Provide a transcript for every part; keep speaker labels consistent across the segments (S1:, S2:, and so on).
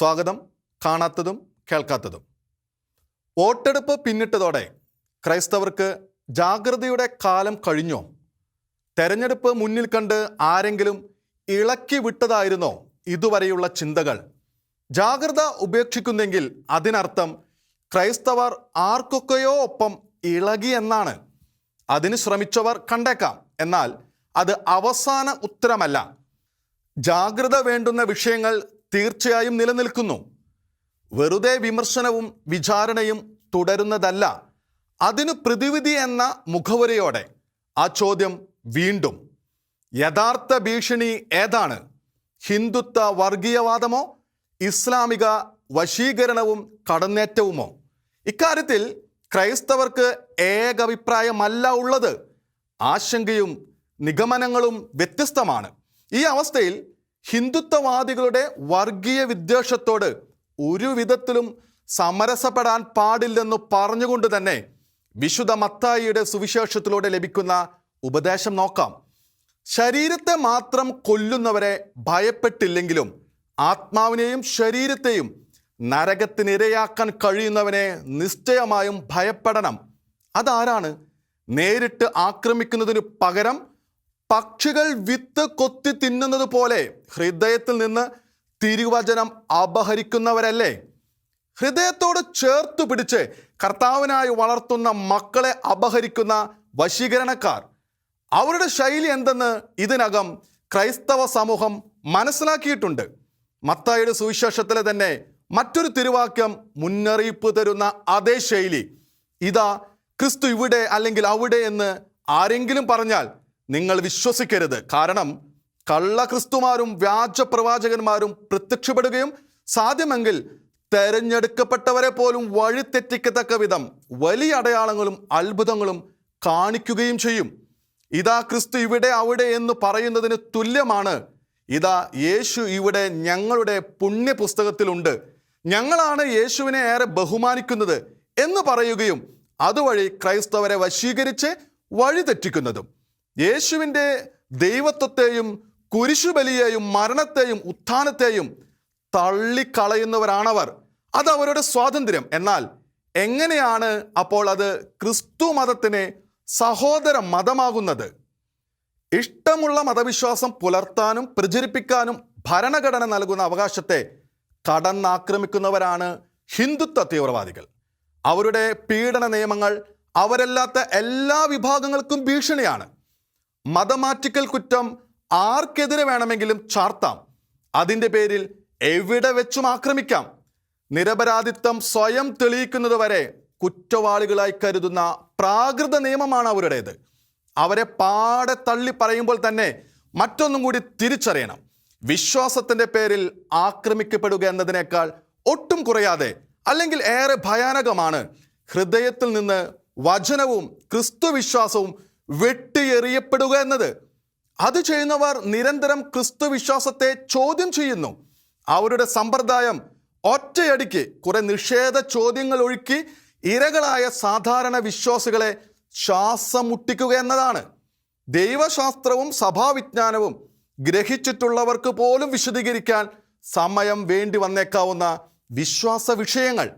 S1: സ്വാഗതം. കാണാത്തതും കേൾക്കാത്തതും. വോട്ടെടുപ്പ് പിന്നിട്ടതോടെ ക്രൈസ്തവർക്ക് ജാഗ്രതയുടെ കാലം കഴിഞ്ഞോ? തെരഞ്ഞെടുപ്പ് മുന്നിൽ കണ്ട് ആരെങ്കിലും ഇളക്കി വിട്ടതായിരുന്നോ? ഇതുവരെയുള്ള ചിന്തകൾ. ജാഗ്രത ഉപേക്ഷിക്കുന്നെങ്കിൽ അതിനർത്ഥം ക്രൈസ്തവർ ആർക്കൊക്കെയോ ഒപ്പം ഇളകി എന്നാണ്. അതിന് ശ്രമിച്ചവർ കണ്ടേക്കാം. എന്നാൽ അത് അവസാന ഉത്തരമല്ല. ജാഗ്രത വേണ്ടുന്ന വിഷയങ്ങൾ തീർച്ചയായും നിലനിൽക്കുന്നു. വെറുതെ വിമർശനവും വിചാരണയും തുടരുന്നതല്ല. അതിന് പ്രതിവിധി എന്ന മുഖവരയോടെ ആ ചോദ്യം വീണ്ടും. യഥാർത്ഥ ഭീഷണി ഏതാണ്? ഹിന്ദുത്വ വർഗീയവാദമോ? ഇസ്ലാമിക വശീകരണവും കടന്നേറ്റവുമോ? ഇക്കാര്യത്തിൽ ക്രൈസ്തവർക്ക് ഏകഭിപ്രായമല്ല ഉള്ളത്. ആശങ്കയും നിഗമനങ്ങളും വ്യത്യസ്തമാണ്. ഈ അവസ്ഥയിൽ ഹിന്ദുത്വവാദികളുടെ വർഗീയ വിദ്വേഷത്തോട് ഒരു വിധത്തിലും സമരസപ്പെടാൻ പാടില്ലെന്ന് പറഞ്ഞുകൊണ്ട് തന്നെ വിശുദ്ധ മത്തായിയുടെ സുവിശേഷത്തിലൂടെ ലഭിക്കുന്ന ഉപദേശം നോക്കാം. ശരീരത്തെ മാത്രം കൊല്ലുന്നവരെ ഭയപ്പെട്ടില്ലെങ്കിലും ആത്മാവിനെയും ശരീരത്തെയും നരകത്തിനിരയാക്കാൻ കഴിയുന്നവനെ നിശ്ചയമായും ഭയപ്പെടണം. അതാരാണ്? നേരിട്ട് ആക്രമിക്കുന്നതിന് പകരം പക്ഷികൾ വിത്ത് കൊത്തി തിന്നുന്നത് പോലെ ഹൃദയത്തിൽ നിന്ന് തിരുവചനം അപഹരിക്കുന്നവരല്ലേ? ഹൃദയത്തോട് ചേർത്തു പിടിച്ച് കർത്താവിനായി വളർത്തുന്ന മക്കളെ അപഹരിക്കുന്ന വശീകരണക്കാർ. അവരുടെ ശൈലി എന്തെന്ന് ഇതിനകം ക്രൈസ്തവ സമൂഹം മനസ്സിലാക്കിയിട്ടുണ്ട്. മത്തായുടെ സുവിശേഷത്തിലെ തന്നെ മറ്റൊരു തിരുവാക്യം മുന്നറിയിപ്പ് തരുന്ന അതേ ശൈലി. ഇതാ ക്രിസ്തു ഇവിടെ അല്ലെങ്കിൽ അവിടെ എന്ന് ആരെങ്കിലും പറഞ്ഞാൽ നിങ്ങൾ വിശ്വസിക്കരുത്. കാരണം കള്ള ക്രിസ്തുമാരും വ്യാജ പ്രവാചകന്മാരും പ്രത്യക്ഷപ്പെടുകയും സാധ്യമെങ്കിൽ തെരഞ്ഞെടുക്കപ്പെട്ടവരെ പോലും വഴിതെറ്റിക്കത്തക്ക വിധം വലിയ അടയാളങ്ങളും അത്ഭുതങ്ങളും കാണിക്കുകയും ചെയ്യും. ഇതാ ക്രിസ്തു ഇവിടെ അവിടെ എന്ന് പറയുന്നതിന് തുല്യമാണ്. ഇതാ യേശു ഇവിടെ ഞങ്ങളുടെ പുണ്യപുസ്തകത്തിലുണ്ട്. ഞങ്ങളാണ് യേശുവിനെ ഏറെ ബഹുമാനിക്കുന്നത് എന്ന് പറയുകയും അതുവഴി ക്രൈസ്തവരെ വശീകരിച്ച് വഴിതെറ്റിക്കുന്നതും. യേശുവിന്റെ ദൈവത്വത്തെയും കുരിശുബലിയെയും മരണത്തെയും ഉത്ഥാനത്തെയും തള്ളിക്കളയുന്നവരാണവർ. അത് അവരുടെ സ്വാതന്ത്ര്യം. എന്നാൽ എങ്ങനെയാണ് അപ്പോൾ അത് ക്രിസ്തു മതത്തിനെ സഹോദര മതമാകുന്നത്? ഇഷ്ടമുള്ള മതവിശ്വാസം പുലർത്താനും പ്രചരിപ്പിക്കാനും ഭരണഘടന നൽകുന്ന അവകാശത്തെ കടന്നാക്രമിക്കുന്നവരാണ് ഹിന്ദുത്വ തീവ്രവാദികൾ. അവരുടെ പീഡന നിയമങ്ങൾ അവരല്ലാത്ത എല്ലാ വിഭാഗങ്ങൾക്കും ഭീഷണിയാണ്. മതമാറ്റിക്കൽ കുറ്റം ആർക്കെതിരെ വേണമെങ്കിലും ചാർത്താം. അതിന്റെ പേരിൽ എവിടെ വെച്ചും ആക്രമിക്കാം. നിരപരാധിത്വം സ്വയം തെളിയിക്കുന്നത് വരെ കുറ്റവാളികളായി കരുതുന്ന പ്രാകൃത നിയമമാണ് അവരുടേത്. അവരെ പാടെ തള്ളി പറയുമ്പോൾ തന്നെ മറ്റൊന്നും കൂടി തിരിച്ചറിയണം. വിശ്വാസത്തിന്റെ പേരിൽ ആക്രമിക്കപ്പെടുക എന്നതിനേക്കാൾ ഒട്ടും കുറയാതെ അല്ലെങ്കിൽ ഏറെ ഭയാനകമാണ് ഹൃദയത്തിൽ നിന്ന് വചനവും ക്രിസ്തു വിശ്വാസവും വെട്ടിയെറിയപ്പെടുക എന്നത്. അത് ചെയ്യുന്നവർ നിരന്തരം ക്രിസ്തു വിശ്വാസത്തെ ചോദ്യം ചെയ്യുന്നു. അവരുടെ സമ്പ്രദായം ഒറ്റയടിക്ക് കുറെ നിഷേധ ചോദ്യങ്ങൾ ഒഴുക്കി ഇരകളായ സാധാരണ വിശ്വാസികളെ ശ്വാസം മുട്ടിക്കുക എന്നതാണ്. ദൈവശാസ്ത്രവും സഭാവിജ്ഞാനവും ഗ്രഹിച്ചിട്ടുള്ളവർക്ക് പോലും വിശദീകരിക്കാൻ സമയം വേണ്ടി വന്നേക്കാവുന്ന വിശ്വാസ വിഷയങ്ങൾ.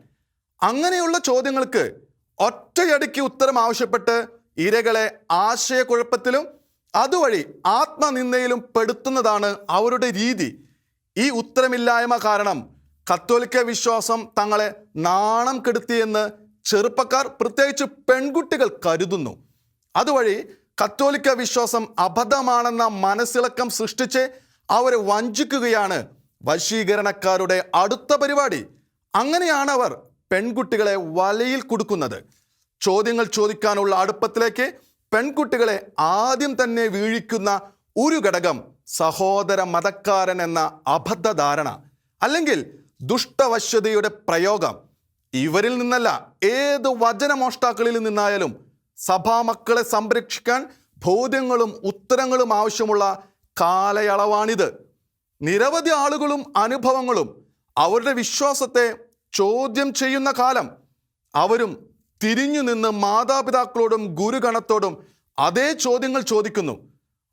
S1: അങ്ങനെയുള്ള ചോദ്യങ്ങൾക്ക് ഒറ്റയടിക്ക് ഉത്തരം ആവശ്യപ്പെട്ട് ഇരകളെ ആശയക്കുഴപ്പത്തിലും അതുവഴി ആത്മനിന്ദയിലും പെടുത്തുന്നതാണ് അവരുടെ രീതി. ഈ ഉത്തരമില്ലായ്മ കാരണം കത്തോലിക്ക വിശ്വാസം തങ്ങളെ നാണം കെടുത്തിയെന്ന് ചെറുപ്പക്കാർ പ്രത്യേകിച്ച് പെൺകുട്ടികൾ കരുതുന്നു. അതുവഴി കത്തോലിക്ക വിശ്വാസം അബദ്ധമാണെന്ന മനസ്സിളക്കം സൃഷ്ടിച്ച് അവരെ വഞ്ചിക്കുകയാണ് വശീകരണക്കാരുടെ അടുത്ത പരിപാടി. അങ്ങനെയാണ് അവർ പെൺകുട്ടികളെ വലയിൽ കുടുക്കുന്നത്. ചോദ്യങ്ങൾ ചോദിക്കാനുള്ള അടുപ്പത്തിലേക്ക് പെൺകുട്ടികളെ ആദ്യം തന്നെ വീഴിക്കുന്ന ഒരു ഘടകം സഹോദര മതക്കാരൻ എന്ന അബദ്ധധാരണ അല്ലെങ്കിൽ ദുഷ്ടവശ്യതയുടെ പ്രയോഗം. ഇവരിൽ നിന്നല്ല ഏത് വചനമോഷ്ടാക്കളിൽ നിന്നായാലും സഭാമക്കളെ സംരക്ഷിക്കാൻ ബോധ്യങ്ങളും ഉത്തരങ്ങളും ആവശ്യമുള്ള കാലയളവാണിത്. നിരവധി ആളുകളും അനുഭവങ്ങളും അവരുടെ വിശ്വാസത്തെ ചോദ്യം ചെയ്യുന്ന കാലം. അവരും തിരിഞ്ഞു നിന്ന് മാതാപിതാക്കളോടും ഗുരുഗണത്തോടും അതേ ചോദ്യങ്ങൾ ചോദിക്കുന്നു.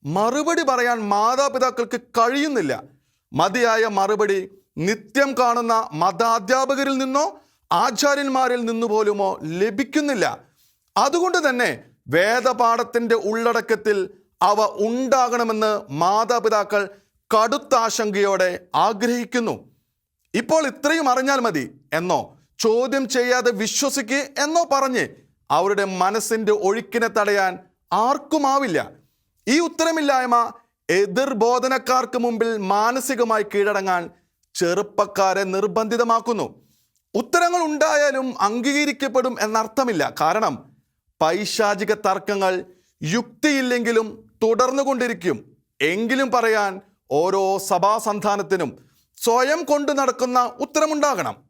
S1: മറുപടി പറയാൻ മാതാപിതാക്കൾക്ക് കഴിയുന്നില്ല. മതിയായ മറുപടി നിത്യം കാണുന്ന മതാധ്യാപകരിൽ നിന്നോ ആചാര്യന്മാരിൽ നിന്നു പോലുമോ ലഭിക്കുന്നില്ല. അതുകൊണ്ട് തന്നെ വേദപാഠത്തിന്റെ ഉള്ളടക്കത്തിൽ അവ ഉണ്ടാകണമെന്ന് മാതാപിതാക്കൾ കടുത്ത ആശങ്കയോടെ ആഗ്രഹിക്കുന്നു. ഇപ്പോൾ ഇത്രയും അറിഞ്ഞാൽ മതി. എന്നോ ചോദ്യം ചെയ്യാതെ വിശ്വസിക്ക് എന്നോ പറഞ്ഞ് അവരുടെ മനസ്സിന്റെ ഒഴുക്കിനെ തടയാൻ ആർക്കുമാവില്ല. ഈ ഉത്തരമില്ലായ്മ എതിർബോധനക്കാർക്ക് മുമ്പിൽ മാനസികമായി കീഴടങ്ങാൻ ചെറുപ്പക്കാരെ നിർബന്ധിതമാക്കുന്നു. ഉത്തരങ്ങൾ ഉണ്ടായാലും അംഗീകരിക്കപ്പെടും എന്നർത്ഥമില്ല. കാരണം പൈശാചിക തർക്കങ്ങൾ യുക്തിയില്ലെങ്കിലും തുടർന്നുകൊണ്ടിരിക്കും. എങ്കിലും പറയാൻ ഓരോ സഭാസന്ധാനത്തിനും സ്വയം കൊണ്ടു നടക്കുന്ന ഉത്തരമുണ്ടാകണം.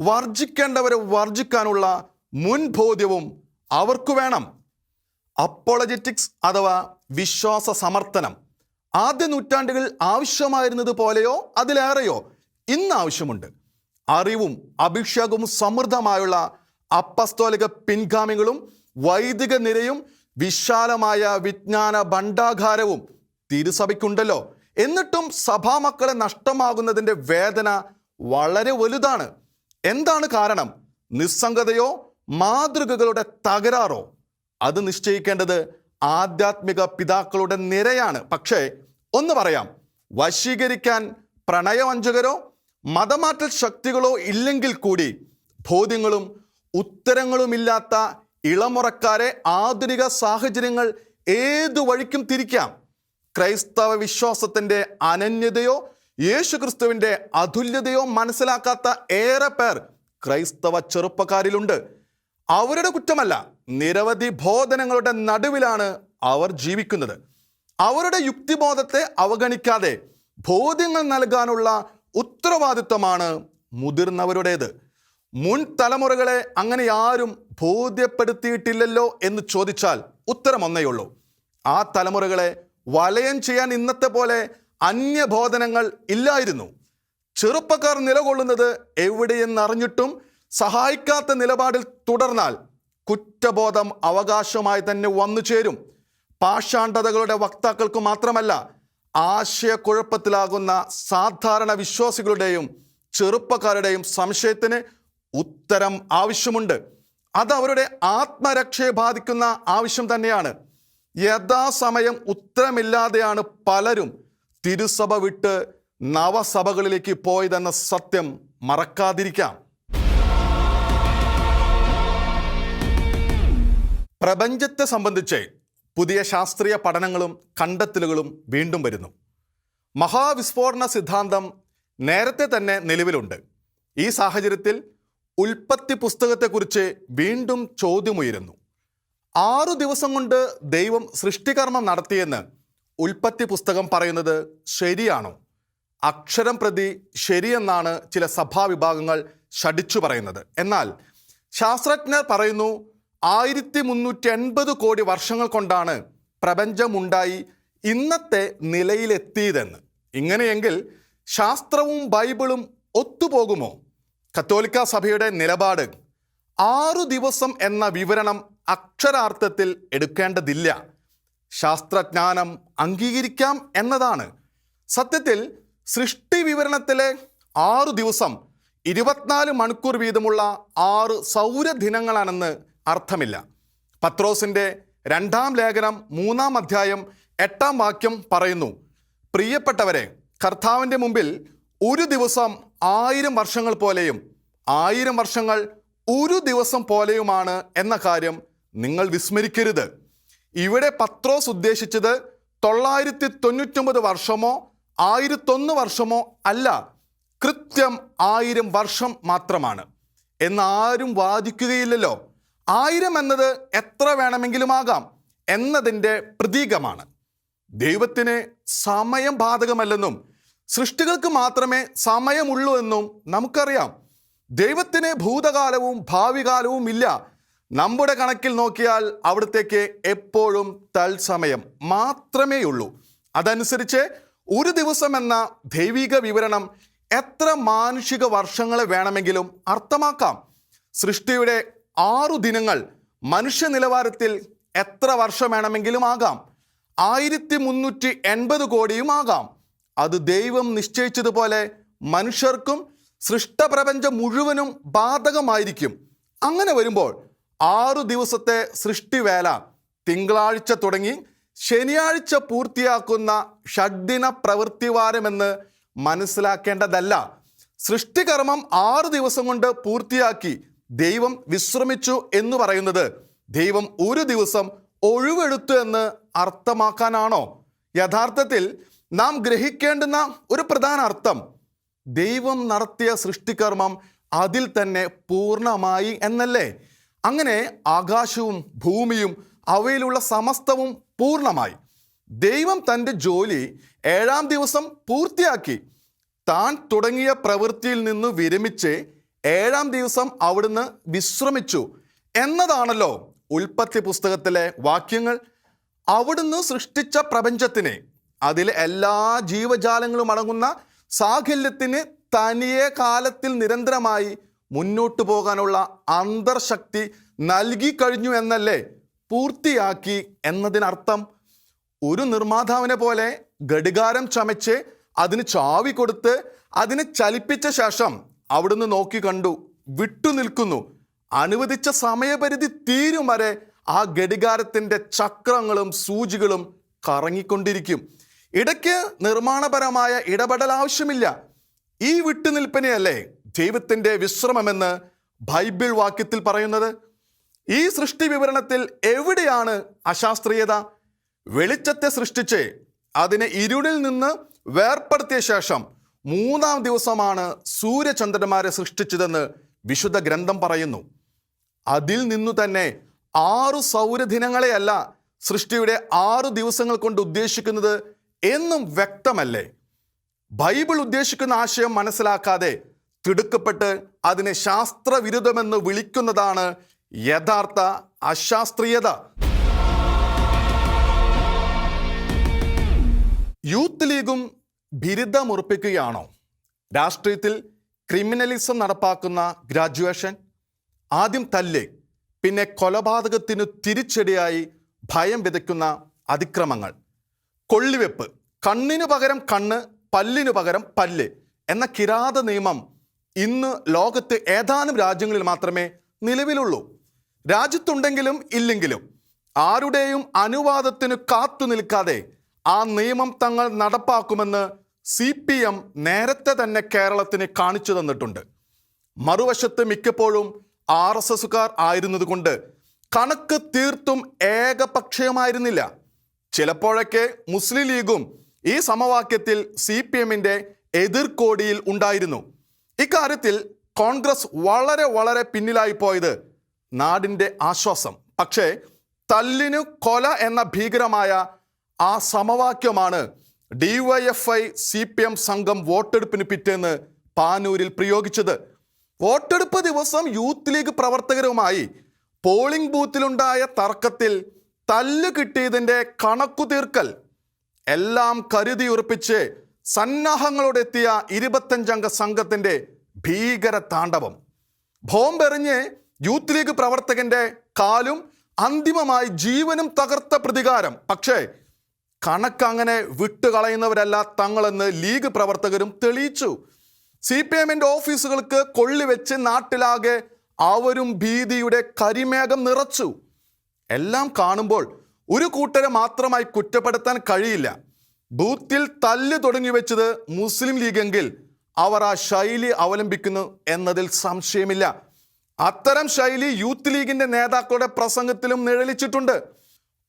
S1: വർജിക്കേണ്ടവരെ വർജിക്കാനുള്ള മുൻബോധ്യവും അവർക്ക് വേണം. അപ്പോളജറ്റിക്സ് അഥവാ വിശ്വാസ സമർത്ഥനം. ആദ്യ നൂറ്റാണ്ടുകളിൽ ആവശ്യമായിരുന്നത് പോലെയോ അതിലേറെയോ ഇന്ന് ആവശ്യമുണ്ട്. അറിവും അഭിഷേകവും സമൃദ്ധമായുള്ള അപ്പസ്തോലിക പിൻഗാമികളും വൈദിക നിരയും വിശാലമായ വിജ്ഞാന ഭണ്ഡാകാരവും തിരുസഭയ്ക്കുണ്ടല്ലോ. എന്നിട്ടും സഭാമക്കളെ നഷ്ടമാകുന്നതിന്റെ വേദന വളരെ വലുതാണ്. എന്താണ് കാരണം? നിസ്സംഗതയോ മാതൃകകളുടെ തകരാറോ? അത് നിശ്ചയിക്കേണ്ടത് ആധ്യാത്മിക പിതാക്കളുടെ നിരയാണ്. പക്ഷേ ഒന്ന് പറയാം. വശീകരിക്കാൻ പ്രണയവഞ്ചകരോ മതമാറ്റ ശക്തികളോ ഇല്ലെങ്കിൽ കൂടി ബോധ്യങ്ങളും ഉത്തരങ്ങളുമില്ലാത്ത ഇളമുറക്കാരെ ആധുനിക സാഹചര്യങ്ങൾ ഏതു വഴിക്കും തിരിക്കാം? ക്രൈസ്തവ വിശ്വാസത്തിന്റെ അനന്യതയോ യേശുക്രിസ്തുവിന്റെ അതുല്യതയോ മനസ്സിലാക്കാത്ത ഏറെ പേർ ക്രൈസ്തവ ചെറുപ്പക്കാരിലുണ്ട്. അവരുടെ കുറ്റമല്ല നിരവധി ബോധനങ്ങളുടെ നടുവിലാണ് അവർ ജീവിക്കുന്നത്. അവരുടെ യുക്തിബോധത്തെ അവഗണിക്കാതെ ബോധ്യങ്ങൾ നൽകാനുള്ള ഉത്തരവാദിത്വമാണ് മുതിർന്നവരുടേത്. മുൻ തലമുറകളെ അങ്ങനെ ആരും ബോധ്യപ്പെടുത്തിയിട്ടില്ലല്ലോ എന്ന് ചോദിച്ചാൽ ഉത്തരം ഒന്നേയുള്ളൂ. ആ തലമുറകളെ വലയം ചെയ്യാൻ ഇന്നത്തെ പോലെ അന്യബോധനങ്ങൾ ഇല്ലായിരുന്നു. ചെറുപ്പക്കാർ നിലകൊള്ളുന്നത് എവിടെയെന്നറിഞ്ഞിട്ടും സഹായിക്കാത്ത നിലപാടിൽ തുടർന്നാൽ കുറ്റബോധം അവകാശമായി തന്നെ വന്നു ചേരും. പാഷാണ്ഡതകളുടെ വക്താക്കൾക്ക് മാത്രമല്ല ആശയക്കുഴപ്പത്തിലാകുന്ന സാധാരണ വിശ്വാസികളുടെയും ചെറുപ്പക്കാരുടെയും സംശയത്തിന് ഉത്തരം ആവശ്യമുണ്ട്. അത് അവരുടെ ആത്മരക്ഷയെ ബാധിക്കുന്ന ആവശ്യം തന്നെയാണ്. യഥാസമയം ഉത്തരമില്ലാതെയാണ് പലരും തിരുസഭ വിട്ട് നവസഭകളിലേക്ക് പോയതെന്ന സത്യം മറക്കാതിരിക്കാം. പ്രപഞ്ചത്തെ സംബന്ധിച്ച് പുതിയ ശാസ്ത്രീയ പഠനങ്ങളും കണ്ടെത്തലുകളും വീണ്ടും വരുന്നു. മഹാവിസ്ഫോടന സിദ്ധാന്തം നേരത്തെ തന്നെ നിലവിലുണ്ട്. ഈ സാഹചര്യത്തിൽ ഉൽപ്പത്തി പുസ്തകത്തെക്കുറിച്ച് വീണ്ടും ചോദ്യമുയരുന്നു. ആറു ദിവസം കൊണ്ട് ദൈവം സൃഷ്ടികർമ്മം നടത്തിയെന്ന് ഉൽപ്പത്തി പുസ്തകം പറയുന്നത് ശരിയാണോ? അക്ഷരം പ്രതി ശരിയെന്നാണ് ചില സഭാവിഭാഗങ്ങൾ ഷടിച്ചു പറയുന്നത്. എന്നാൽ ശാസ്ത്രജ്ഞർ പറയുന്നു ആയിരത്തി മുന്നൂറ്റി എൺപത് കോടി വർഷങ്ങൾ കൊണ്ടാണ് പ്രപഞ്ചമുണ്ടായി ഇന്നത്തെ നിലയിലെത്തിയതെന്ന്. ഇങ്ങനെയെങ്കിൽ ശാസ്ത്രവും ബൈബിളും ഒത്തുപോകുമോ? കത്തോലിക്ക സഭയുടെ നിലപാട് ആറു ദിവസം എന്ന വിവരണം അക്ഷരാർത്ഥത്തിൽ എടുക്കേണ്ടതില്ല. ശാസ്ത്രജ്ഞാനം അംഗീകരിക്കാം എന്നതാണ്. സത്യത്തിൽ സൃഷ്ടി വിവരണത്തിലെ ആറു ദിവസം ഇരുപത്തിനാല് മണിക്കൂർ വീതമുള്ള ആറ് സൗരദിനങ്ങളാണെന്ന് അർത്ഥമില്ല. പത്രോസിന്റെ രണ്ടാം ലേഖനം മൂന്നാം അധ്യായം എട്ടാം വാക്യം പറയുന്നു പ്രിയപ്പെട്ടവരെ കർത്താവിന്റെ മുമ്പിൽ ഒരു ദിവസം ആയിരം വർഷങ്ങൾ പോലെയും ആയിരം വർഷങ്ങൾ ഒരു ദിവസം പോലെയുമാണ് എന്ന കാര്യം നിങ്ങൾ വിസ്മരിക്കരുത്. ഇവിടെ പത്രോസ് ഉദ്ദേശിച്ചത് തൊള്ളായിരത്തി തൊണ്ണൂറ്റൊമ്പത് വർഷമോ ആയിരത്തൊന്ന് വർഷമോ അല്ല കൃത്യം ആയിരം വർഷം മാത്രമാണ്. എന്നാരും വാദിക്കുകയില്ലല്ലോ. ആയിരം എന്നത് എത്ര വേണമെങ്കിലും ആകാം എന്നതിന്റെ പ്രതീകമാണ്. ദൈവത്തിന് സമയം ബാധകമല്ലെന്നും സൃഷ്ടികൾക്ക് മാത്രമേ സമയമുള്ളൂ എന്നും നമുക്കറിയാം. ദൈവത്തിന് ഭൂതകാലവും ഭാവികാലവും ഇല്ല. നമ്മുടെ കണക്കിൽ നോക്കിയാൽ അവിടത്തേക്ക് എപ്പോഴും തൽസമയം മാത്രമേ ഉള്ളൂ. അതനുസരിച്ച് ഒരു ദിവസം എന്ന ദൈവിക വിവരണം എത്ര മാനുഷിക വർഷങ്ങളെ വേണമെങ്കിലും അർത്ഥമാക്കാം. സൃഷ്ടിയുടെ ആറു ദിനങ്ങൾ മനുഷ്യ നിലവാരത്തിൽ എത്ര വർഷം വേണമെങ്കിലും ആകാം. ആയിരത്തി മുന്നൂറ്റി എൺപത് കോടിയും ആകാം. അത് ദൈവം നിശ്ചയിച്ചതുപോലെ മനുഷ്യർക്കും സൃഷ്ടപ്രപഞ്ചം മുഴുവനും ബാധകമായിരിക്കും. അങ്ങനെ വരുമ്പോൾ ആറു ദിവസത്തെ സൃഷ്ടിവേല തിങ്കളാഴ്ച തുടങ്ങി ശനിയാഴ്ച പൂർത്തിയാക്കുന്ന ഷഡ്ദിന പ്രവൃത്തിവാരമെന്ന് മനസ്സിലാക്കേണ്ടതല്ല. സൃഷ്ടികർമ്മം ആറു ദിവസം കൊണ്ട് പൂർത്തിയാക്കി ദൈവം വിശ്രമിച്ചു എന്ന് പറയുന്നത് ദൈവം ഒരു ദിവസം ഒഴിവെടുത്തു എന്ന് അർത്ഥമാക്കാനാണോ? യഥാർത്ഥത്തിൽ നാം ഗ്രഹിക്കേണ്ടുന്ന ഒരു പ്രധാന അർത്ഥം ദൈവം നടത്തിയ സൃഷ്ടികർമ്മം അതിൽ തന്നെ പൂർണമായി എന്നല്ലേ? അങ്ങനെ ആകാശവും ഭൂമിയും അവയിലുള്ള സമസ്തവും പൂർണമായി. ദൈവം തന്റെ ജോലി ഏഴാം ദിവസം പൂർത്തിയാക്കി. താൻ തുടങ്ങിയ പ്രവൃത്തിയിൽ നിന്ന് വിരമിച്ച് ഏഴാം ദിവസം അവിടുന്ന് വിശ്രമിച്ചു. എന്നതാണല്ലോ ഉൽപ്പത്തി പുസ്തകത്തിലെ വാക്യങ്ങൾ. അവിടുന്ന് സൃഷ്ടിച്ച പ്രപഞ്ചത്തിനെ അതിലെ എല്ലാ ജീവജാലങ്ങളും അടങ്ങുന്ന സാഹല്യത്തിന് തനിയെ കാലത്തിൽ നിരന്തരമായി മുന്നോട്ടു പോകാനുള്ള അന്തർശക്തി നൽകി കഴിഞ്ഞു എന്നല്ലേ പൂർത്തിയാക്കി എന്നതിനർത്ഥം ഒരു നിർമ്മാതാവിനെ പോലെ ഘടികാരം ചമച്ച് അതിന് ചാവി കൊടുത്ത് അതിനെ ചലിപ്പിച്ച ശേഷം അവിടുന്ന് നോക്കി കണ്ടു വിട്ടു നിൽക്കുന്നു. അനുവദിച്ച സമയപരിധി തീരും വരെ ആ ഘടികാരത്തിന്റെ ചക്രങ്ങളും സൂചികളും കറങ്ങിക്കൊണ്ടിരിക്കും. ഇടയ്ക്ക് നിർമ്മാണപരമായ ഇടപെടൽ ആവശ്യമില്ല. ഈ വിട്ടുനിൽപ്പിനെയല്ലേ ദൈവത്തിന്റെ വിശ്രമമെന്ന് ബൈബിൾ വാക്യത്തിൽ പറയുന്നത്? ഈ സൃഷ്ടി വിവരണത്തിൽ എവിടെയാണ് അശാസ്ത്രീയത? വെളിച്ചത്തെ സൃഷ്ടിച്ച് അതിനെ ഇരുളിൽ നിന്ന് വേർപ്പെടുത്തിയ ശേഷം മൂന്നാം ദിവസമാണ് സൂര്യചന്ദ്രന്മാരെ സൃഷ്ടിച്ചതെന്ന് വിശുദ്ധ ഗ്രന്ഥം പറയുന്നു. അതിൽ നിന്നു തന്നെ ആറു സൗരദിനങ്ങളെയല്ല സൃഷ്ടിയുടെ ആറു ദിവസങ്ങൾ കൊണ്ട് ഉദ്ദേശിക്കുന്നത് എന്നും വ്യക്തമല്ലേ? ബൈബിൾ ഉദ്ദേശിക്കുന്ന ആശയം മനസ്സിലാക്കാതെ തിടുക്കപ്പെട്ട് അതിനെ ശാസ്ത്രവിരുദ്ധമെന്ന് വിളിക്കുന്നതാണ് യഥാർത്ഥ അശാസ്ത്രീയത. യൂത്ത് ലീഗും ബിരുദമുറപ്പിക്കുകയാണോ? രാഷ്ട്രീയത്തിൽ ക്രിമിനലിസം നടപ്പാക്കുന്ന ഗ്രാജുവേഷൻ ആദ്യം തല്ല് പിന്നെ കൊലപാതകത്തിന് തിരിച്ചടിയായി ഭയം വിതയ്ക്കുന്ന അതിക്രമങ്ങൾ. കൊള്ളിവെപ്പ് കണ്ണിനു പകരം കണ്ണ് പല്ലിനു പകരം പല്ല് എന്ന കിരാത നിയമം ഇന്ന് ലോകത്ത് ഏതാനും രാജ്യങ്ങളിൽ മാത്രമേ നിലവിലുള്ളൂ. രാജ്യത്തുണ്ടെങ്കിലും ഇല്ലെങ്കിലും ആരുടെയും അനുവാദത്തിന് കാത്തു നിൽക്കാതെ ആ നിയമം തങ്ങൾ നടപ്പാക്കുമെന്ന് സി പി എം നേരത്തെ തന്നെ കേരളത്തിന് കാണിച്ചു തന്നിട്ടുണ്ട്. മറുവശത്ത് മിക്കപ്പോഴും ആർ എസ് എസുകാർ ആയിരുന്നതുകൊണ്ട് കണക്ക് തീർത്തും ഏകപക്ഷീയമായിരുന്നില്ല. ചിലപ്പോഴൊക്കെ മുസ്ലിം ലീഗും ഈ സമവാക്യത്തിൽ സി പി എമ്മിന്റെ എതിർകോടിയിൽ ഉണ്ടായിരുന്നു. ഇക്കാര്യത്തിൽ കോൺഗ്രസ് വളരെ വളരെ പിന്നിലായി പോയത് നാടിന്റെ ആശ്വാസം. പക്ഷേ തല്ലിനു കൊല എന്ന ഭീകരമായ ആ സമവാക്യമാണ് ഡിവൈഎഫ്ഐ സി പി എം സംഘം വോട്ടെടുപ്പിന് പിറ്റേന്ന് പാനൂരിൽ പ്രയോഗിച്ചത്. വോട്ടെടുപ്പ് ദിവസം യൂത്ത് ലീഗ് പ്രവർത്തകരുമായി പോളിംഗ് ബൂത്തിലുണ്ടായ തർക്കത്തിൽ തല്ല് കിട്ടിയതിന്റെ കണക്കു തീർക്കൽ എല്ലാം കരുതി ഉറപ്പിച്ച് സന്നാഹങ്ങളോടെത്തിയ ഇരുപത്തഞ്ചംഗ സംഘത്തിന്റെ ഭീകര താണ്ഡവം ബോംബെറിഞ്ഞ് യൂത്ത് ലീഗ് പ്രവർത്തകന്റെ കാലും അന്തിമമായി ജീവനും തകർത്ത പ്രതികാരം. പക്ഷേ കണക്കങ്ങനെ വിട്ടുകളയുന്നവരല്ല തങ്ങളെന്ന് ലീഗ് പ്രവർത്തകരും തെളിയിച്ചു. സി പി എമ്മിന്റെ ഓഫീസുകൾക്ക് കൊള്ളിവെച്ച് നാട്ടിലാകെ അവരും ഭീതിയുടെ കരിമേഘം നിറച്ചു. എല്ലാം കാണുമ്പോൾ ഒരു കൂട്ടരെ മാത്രമായി കുറ്റപ്പെടുത്താൻ കഴിയില്ല. ബൂത്തിൽ തല്ല് തുടങ്ങി വെച്ചത് മുസ്ലിം ലീഗെങ്കിൽ അവർ ആ ശൈലി അവലംബിക്കുന്നു എന്നതിൽ സംശയമില്ല. അത്തരം ശൈലി യൂത്ത് ലീഗിന്റെ നേതാക്കളുടെ പ്രസംഗത്തിലും നിഴലിച്ചിട്ടുണ്ട്.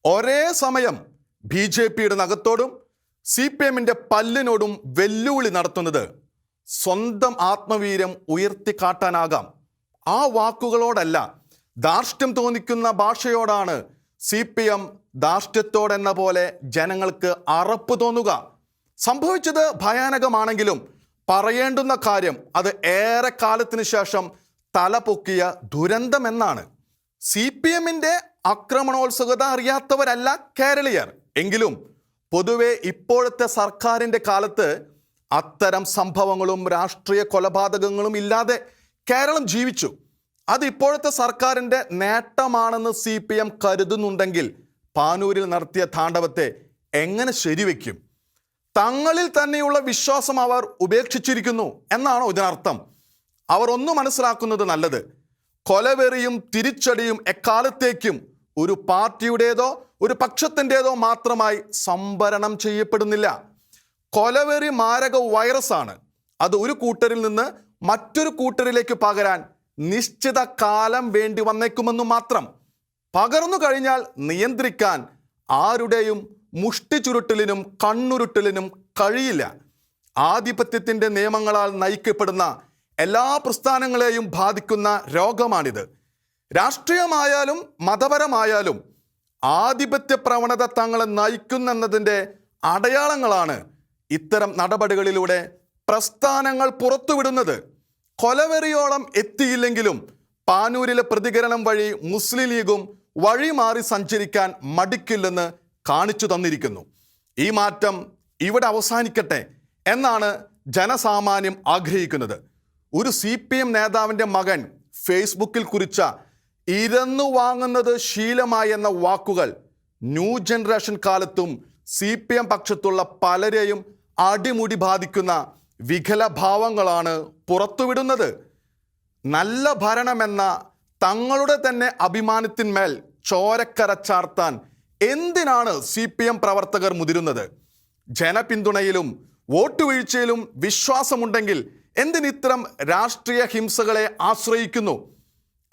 S1: ഒരേ സമയം ബി ജെ പിയുടെ നഖത്തോടും സി പി എമ്മിന്റെ പല്ലിനോടും വെല്ലുവിളി നടത്തുന്നത് സ്വന്തം ആത്മവീര്യം ഉയർത്തിക്കാട്ടാനാകാം ആ വാക്കുകളോടല്ല ധാർഷ്ട്യം തോന്നിക്കുന്ന ഭാഷയോടാണ് സി പി എം ധാർഷ്ട്യത്തോടെന്ന പോലെ ജനങ്ങൾക്ക് അറപ്പ് തോന്നുക. സംഭവിച്ചത് ഭയാനകമാണെങ്കിലും പറയേണ്ടുന്ന കാര്യം അത് ഏറെ കാലത്തിന് ശേഷം തലപൊക്കിയ ദുരന്തമെന്നാണ്. സി പി എമ്മിന്റെ ആക്രമണോത്സുകത അറിയാത്തവരല്ല കേരളീയർ. എങ്കിലും പൊതുവെ ഇപ്പോഴത്തെ സർക്കാരിന്റെ കാലത്ത് അത്തരം സംഭവങ്ങളും രാഷ്ട്രീയ കൊലപാതകങ്ങളും ഇല്ലാതെ കേരളം ജീവിച്ചു. അത് ഇപ്പോഴത്തെ സർക്കാരിന്റെ നേട്ടമാണെന്ന് സി പി എം കരുതുന്നുണ്ടെങ്കിൽ പാനൂരിൽ നടത്തിയ താണ്ഡവത്തെ എങ്ങനെ ശരിവെക്കും? തങ്ങളിൽ തന്നെയുള്ള വിശ്വാസം അവർ ഉപേക്ഷിച്ചിരിക്കുന്നു എന്നാണോ ഇതിനർത്ഥം? അവർ ഒന്ന് മനസ്സിലാക്കുന്നത് നല്ലത്. കൊലവെറിയും തിരിച്ചടിയും എക്കാലത്തേക്കും ഒരു പാർട്ടിയുടേതോ ഒരു പക്ഷത്തിന്റെതോ മാത്രമായി സംഭരണം ചെയ്യപ്പെടുന്നില്ല. കൊലവെറി മാരക വൈറസാണ്. അത് ഒരു കൂട്ടരിൽ നിന്ന് മറ്റൊരു കൂട്ടരിലേക്ക് പകരാൻ നിശ്ചിത കാലം വേണ്ടി വന്നേക്കുമെന്നു മാത്രം. പകർന്നു കഴിഞ്ഞാൽ നിയന്ത്രിക്കാൻ ആരുടെയും മുഷ്ടി ചുരുട്ടലിനും കണ്ണുരുട്ടലിനും കഴിയില്ല. ആധിപത്യത്തിന്റെ നിയമങ്ങളാൽ നയിക്കപ്പെടുന്ന എല്ലാ പ്രസ്ഥാനങ്ങളെയും ബാധിക്കുന്ന രോഗമാണിത്. രാഷ്ട്രീയമായാലും മതപരമായാലും ആധിപത്യ പ്രവണത തങ്ങളെ നയിക്കുന്നെന്നതിന്റെ അടയാളങ്ങളാണ് ഇത്തരം നടപടികളിലൂടെ പ്രസ്ഥാനങ്ങൾ പുറത്തുവിടുന്നത്. കൊലവെറിയോളം എത്തിയില്ലെങ്കിലും പാനൂരിലെ പ്രതികരണം വഴി മുസ്ലിം ലീഗും വഴി മാറി സഞ്ചരിക്കാൻ മടിക്കില്ലെന്ന് കാണിച്ചു തന്നിരിക്കുന്നു. ഈ മാറ്റം ഇവിടെ അവസാനിക്കട്ടെ എന്നാണ് ജനസാമാന്യം ആഗ്രഹിക്കുന്നത്. ഒരു സി പി എം നേതാവിന്റെ മകൻ ഫേസ്ബുക്കിൽ കുറിച്ച ഇരന്നു വാങ്ങുന്നത് ശീലമായി എന്ന വാക്കുകൾ ന്യൂ ജനറേഷൻ കാലത്തും സി പി എം പക്ഷത്തുള്ള പലരെയും അടിമുടി ബാധിക്കുന്ന വികലഭാവങ്ങളാണ് പുറത്തുവിടുന്നത്. നല്ല ഭരണമെന്ന തങ്ങളുടെ തന്നെ അഭിമാനത്തിന്മേൽ ചോരക്കര ചാർത്താൻ എന്തിനാണ് സി പി എം പ്രവർത്തകർ മുതിരുന്നത്? ജനപിന്തുണയിലും വോട്ട് വീഴ്ചയിലും വിശ്വാസമുണ്ടെങ്കിൽ എന്തിനിത്തരം രാഷ്ട്രീയ ഹിംസകളെ ആശ്രയിക്കുന്നു?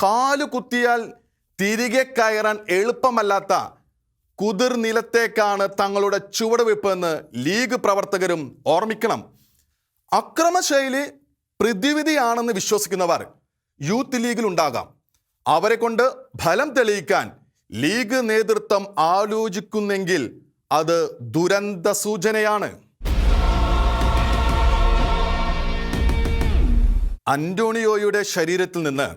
S1: കാലു കുത്തിയാൽ തിരികെ കയറാൻ എളുപ്പമല്ലാത്ത കുതിർനിലത്തേക്കാണ് തങ്ങളുടെ ചുവടുവെപ്പ് എന്ന് ലീഗ് പ്രവർത്തകരും ഓർമ്മിക്കണം. അക്രമശൈലി പ്രതിവിധിയാണെന്ന് വിശ്വസിക്കുന്നവർ യൂത്ത് ലീഗിലുണ്ടാകാം. അവരെ കൊണ്ട് ഫലം തെളിയിക്കാൻ ലീഗ് നേതൃത്വം ആലോചിക്കുന്നെങ്കിൽ അത് ദുരന്ത സൂചനയാണ്. അന്റോണിയോയുടെ ശരീരത്തിൽ നിന്ന്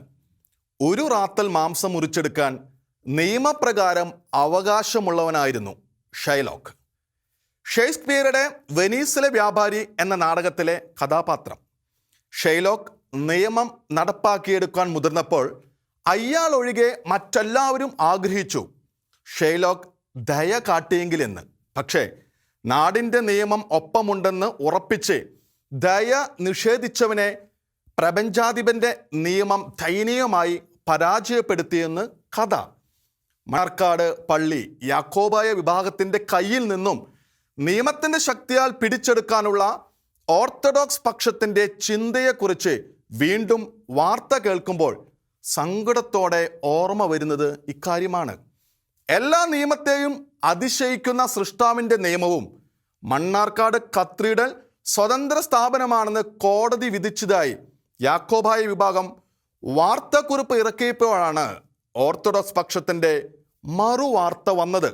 S1: ഒരു റാത്തൽ മാംസം മുറിച്ചെടുക്കാൻ നിയമപ്രകാരം അവകാശമുള്ളവനായിരുന്നു ഷൈലോക്ക്. ഷേക്സ്പിയറുടെ വെനീസിലെ വ്യാപാരി എന്ന നാടകത്തിലെ കഥാപാത്രം. ഷെയ്ലോക്ക് നിയമം നടപ്പാക്കിയെടുക്കാൻ മുതിർന്നപ്പോൾ അയാൾ ഒഴികെ മറ്റെല്ലാവരും ആഗ്രഹിച്ചു. ഷെയ്ലോക്ക് ദയ കാട്ടിയെങ്കിലെന്ന്. പക്ഷേ നാടിന്റെ നിയമം ഒപ്പമുണ്ടെന്ന് ഉറപ്പിച്ച് ദയ നിഷേധിച്ചവനെ പ്രപഞ്ചാധിപന്റെ നിയമം ദയനീയമായി പരാജയപ്പെടുത്തിയെന്ന് കഥ. മണർക്കാട് പള്ളി യാക്കോബായ വിഭാഗത്തിന്റെ കയ്യിൽ നിന്നും നിയമത്തിന്റെ ശക്തിയാൽ പിടിച്ചെടുക്കാനുള്ള ഓർത്തഡോക്സ് പക്ഷത്തിന്റെ ചിന്തയെക്കുറിച്ച് വീണ്ടും വാർത്ത കേൾക്കുമ്പോൾ സങ്കടത്തോടെ ഓർമ്മ വരുന്നത് ഇക്കാര്യമാണ്. എല്ലാ നിയമത്തെയും അതിശയിക്കുന്ന സൃഷ്ടാവിന്റെ നിയമവും മണ്ണാർക്കാട് കത്രീഡൽ സ്വതന്ത്ര സ്ഥാപനമാണെന്ന് കോടതി വിധിച്ചതായി യാക്കോബായ വിഭാഗം വാർത്താക്കുറിപ്പ് ഇറക്കിയപ്പോഴാണ് ഓർത്തഡോക്സ് പക്ഷത്തിന്റെ മറുവാർത്ത വന്നത്.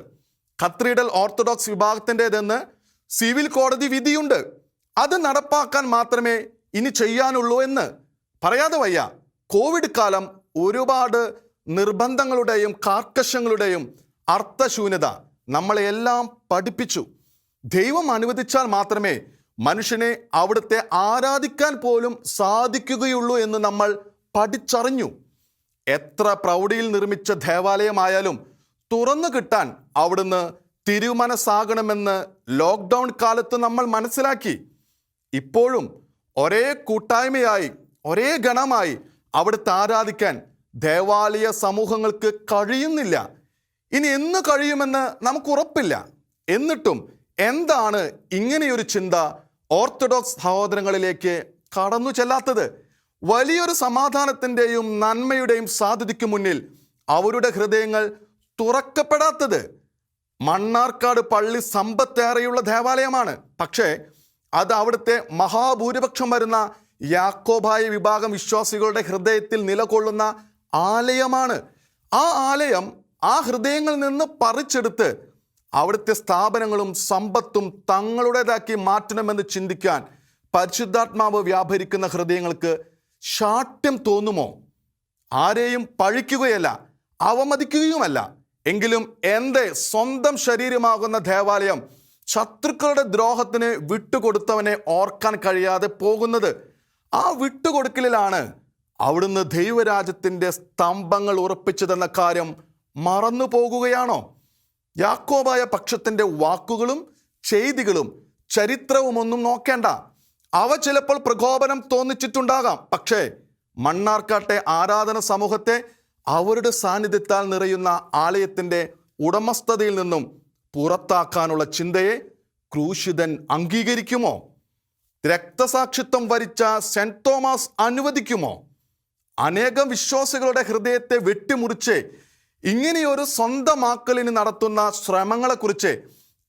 S1: കത്രീഡൽ ഓർത്തഡോക്സ് വിഭാഗത്തിന്റെതെന്ന് സിവിൽ കോടതി വിധിയുണ്ട്. അത് നടപ്പാക്കാൻ മാത്രമേ ഇനി ചെയ്യാനുള്ളൂ എന്ന് പറയാതെ വയ്യ. കോവിഡ് കാലം ഒരുപാട് നിർബന്ധങ്ങളുടെയും കാർക്കശങ്ങളുടെയും അർത്ഥശൂന്യത നമ്മളെല്ലാം പഠിപ്പിച്ചു. ദൈവം അനുവദിച്ചാൽ മാത്രമേ മനുഷ്യനെ അവിടുത്തെ ആരാധിക്കാൻ പോലും സാധിക്കുകയുള്ളൂ എന്ന് നമ്മൾ പഠിച്ചറിഞ്ഞു. എത്ര പ്രൗഢിയിൽ നിർമ്മിച്ച ദേവാലയമായാലും തുറന്നു കിട്ടാൻ അവിടുന്ന് തിരുമനസ്സാകണമെന്ന് ലോക്ക്ഡൗൺ കാലത്ത് നമ്മൾ മനസ്സിലാക്കി. ഇപ്പോഴും ഒരേ കൂട്ടായ്മയായി ഒരേ ഗണമായി അവിടുത്തെ ആരാധിക്കാൻ ദേവാലയ സമൂഹങ്ങൾക്ക് കഴിയുന്നില്ല. ഇനി എന്ന് കഴിയുമെന്ന് നമുക്ക് ഉറപ്പില്ല. എന്നിട്ടും എന്താണ് ഇങ്ങനെയൊരു ചിന്ത ഓർത്തഡോക്സ് സഹോദരങ്ങളിലേക്ക് കടന്നു ചെല്ലാത്തത്? വലിയൊരു സമാധാനത്തിന്റെയും നന്മയുടെയും സാധ്യതയ്ക്ക് മുന്നിൽ അവരുടെ ഹൃദയങ്ങൾ തുറക്കപ്പെടാത്തത് മണ്ണാർക്കാട് പള്ളി സമ്പത്തേറെയുള്ള ദേവാലയമാണ്. പക്ഷേ അത് അവിടുത്തെ മഹാഭൂരിപക്ഷം വരുന്ന യാക്കോബായ വിഭാഗം വിശ്വാസികളുടെ ഹൃദയത്തിൽ നിലകൊള്ളുന്ന ആലയമാണ്. ആ ആലയം ആ ഹൃദയങ്ങളിൽ നിന്ന് പറിച്ചെടുത്ത് അവിടുത്തെ സ്ഥാപനങ്ങളും സമ്പത്തും തങ്ങളുടേതാക്കി മാറ്റണമെന്ന് ചിന്തിക്കാൻ പരിശുദ്ധാത്മാവ് വ്യാപരിക്കുന്ന ഹൃദയങ്ങൾക്ക് ശാഠ്യം തോന്നുമോ? ആരെയും പഴിക്കുകയല്ല അവമതിക്കുകയുമല്ല. എങ്കിലും എന്റെ സ്വന്തം ശരീരമാകുന്ന ദേവാലയം ശത്രുക്കളുടെ ദ്രോഹത്തിന് വിട്ടുകൊടുത്തവനെ ഓർക്കാൻ കഴിയാതെ പോകുന്നത് ആ വിട്ടുകൊടുക്കലിലാണ് അവിടുന്ന് ദൈവരാജ്യത്തിന്റെ സ്തംഭങ്ങൾ ഉറപ്പിച്ചതെന്ന കാര്യം മറന്നു പോകുകയാണോ? യാക്കോബായ പക്ഷത്തിന്റെ വാക്കുകളും ചെയ്തികളും ചരിത്രവും ഒന്നും നോക്കേണ്ട. അവ ചിലപ്പോൾ പ്രകോപനം തോന്നിച്ചിട്ടുണ്ടാകാം. പക്ഷേ മണ്ണാർക്കാട്ടെ ആരാധന സമൂഹത്തെ അവരുടെ സാന്നിധ്യത്താൽ നിറയുന്ന ആലയത്തിന്റെ ഉടമസ്ഥതയിൽ നിന്നും പുറത്താക്കാനുള്ള ചിന്തയെ ക്രൂശിതൻ അംഗീകരിക്കുമോ? രക്തസാക്ഷിത്വം വരിച്ച സെന്റ് തോമസ് അനുവദിക്കുമോ? അനേകം വിശ്വാസികളുടെ ഹൃദയത്തെ വെട്ടിമുറിച്ച് ഇങ്ങനെയൊരു സ്വന്തമാക്കലിന് നടത്തുന്ന ശ്രമങ്ങളെക്കുറിച്ച്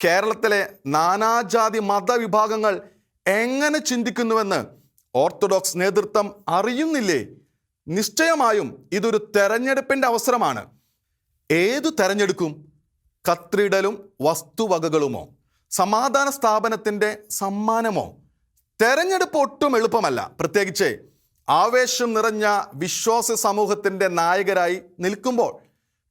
S1: കേരളത്തിലെ നാനാജാതി മതവിഭാഗങ്ങൾ എങ്ങനെ ചിന്തിക്കുന്നുവെന്ന് ഓർത്തഡോക്സ് നേതൃത്വം അറിയുന്നില്ലേ? നിശ്ചയമായും ഇതൊരു തെരഞ്ഞെടുപ്പിന്റെ അവസരമാണ്. ഏതു തെരഞ്ഞെടുക്കും? കത്രിടലും വസ്തുവകകളുമോ? സമാധാന സ്ഥാപനത്തിന്റെ സമ്മാനമോ? തെരഞ്ഞെടുപ്പ് ഒട്ടും എളുപ്പമല്ല. പ്രത്യേകിച്ച് ആവേശം നിറഞ്ഞ വിശ്വാസ സമൂഹത്തിന്റെ നായകരായി നിൽക്കുമ്പോൾ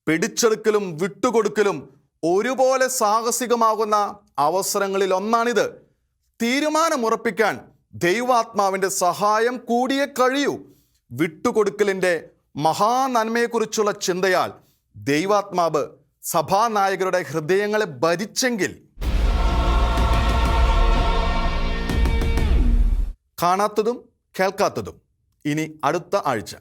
S1: പിടിച്ചെടുക്കലും വിട്ടുകൊടുക്കലും ഒരുപോലെ സാഹസികമാകുന്ന അവസരങ്ങളിൽ ഒന്നാണിത്. തീരുമാനമുറപ്പിക്കാൻ ദൈവാത്മാവിന്റെ സഹായം കൂടിയേ കഴിയൂ. വിട്ടുകൊടുക്കലിന്റെ മഹാനന്മയെക്കുറിച്ചുള്ള ചിന്തയാൽ ദൈവാത്മാവ് സഭാനായകരുടെ ഹൃദയങ്ങളെ ഭരിച്ചെങ്കിൽ കാണാത്തതും കേൾക്കാത്തതും. ഇനി അടുത്ത ആഴ്ച.